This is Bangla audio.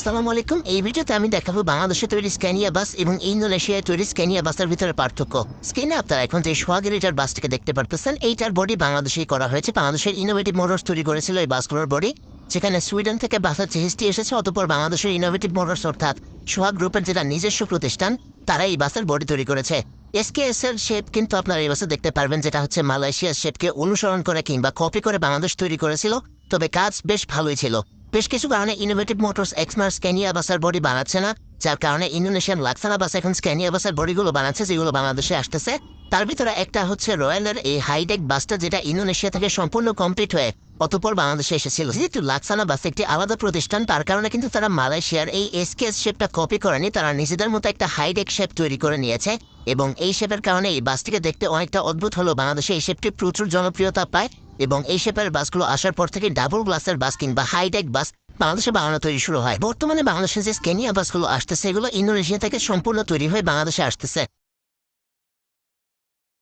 সালাম আলাইকুম। এই ভিডিওতে আমি দেখাবো বাংলাদেশে তৈরি স্ক্যানিয়া বাস এবং ইন্দোনেশিয়ায় তৈরি স্ক্যানিয়া বাসের ভিতরে পার্থক্য। স্ক্যানে আপনারা এখন যে সোয়াগেরিটার বাসটিকে দেখতে পারতেছেন, এইটার বডি বাংলাদেশেই করা হয়েছে। বাংলাদেশের ইনোভেটিভ মোটরস তৈরি করেছিল এই বাসগুলোর বডি যেখানে সুইডেন থেকে বাসের চেহেস্টি এসেছে, অতপর বাংলাদেশের ইনোভেটিভ মোটরস অর্থাৎ সোহাগ গ্রুপের যেটা নিজস্ব প্রতিষ্ঠান, তারা এই বাসের বডি তৈরি করেছে। এসকেএস এর শেপ কিন্তু আপনারা এই বাসে দেখতে পারবেন, যেটা হচ্ছে মালয়েশিয়ার শেপকে অনুসরণ করে কিংবা কপি করে বাংলাদেশ তৈরি করেছিল। তবে কাজ বেশ ভালোই ছিল। বেশ কিছু কারণে ইনোভেটিভ মোটরস এক্সমার স্ক্যানিয়া বাসের বডি বানাচ্ছে না, যার কারণে ইন্দোনেশিয়ান লাক্সানা বাস এখন স্ক্যানিয়া বাসের বডিগুলো বানাচ্ছে, যেগুলো বাংলাদেশে আসতেছে। তার ভিতরে একটা হচ্ছে রয়্যালের এই হাইটেক বাসটা যেটা ইন্দোনেশিয়া থেকে সম্পূর্ণ কমপ্লিট হয়ে অতপর বাংলাদেশে এসেছিল। যেহেতু লাক্সানা বাস একটি আলাদা প্রতিষ্ঠান, তার কারণে কিন্তু তারা মালয়েশিয়ার এই এসকেএস শেপটা কপি করেনি, তারা নিজেদের মতো একটা হাইটেক শেপ তৈরি করে নিয়েছে, এবং এই শেপের কারণে এই বাসটিকে দেখতে অনেকটা অদ্ভুত হলো বাংলাদেশে এই শেপটি প্রচুর জনপ্রিয়তা পায়। এবং এই শেপের বাসগুলো আসার পর থেকে ডাবল গ্লাসের বাস কিংবা হাইটেক বাস বাংলাদেশে বানানো তৈরি শুরু হয়। বর্তমানে বাংলাদেশে যে স্কেনিয়া বাসগুলো আসতেছে, এগুলো ইন্দোনেশিয়া থেকে সম্পূর্ণ তৈরি হয়ে বাংলাদেশে আসতেছে।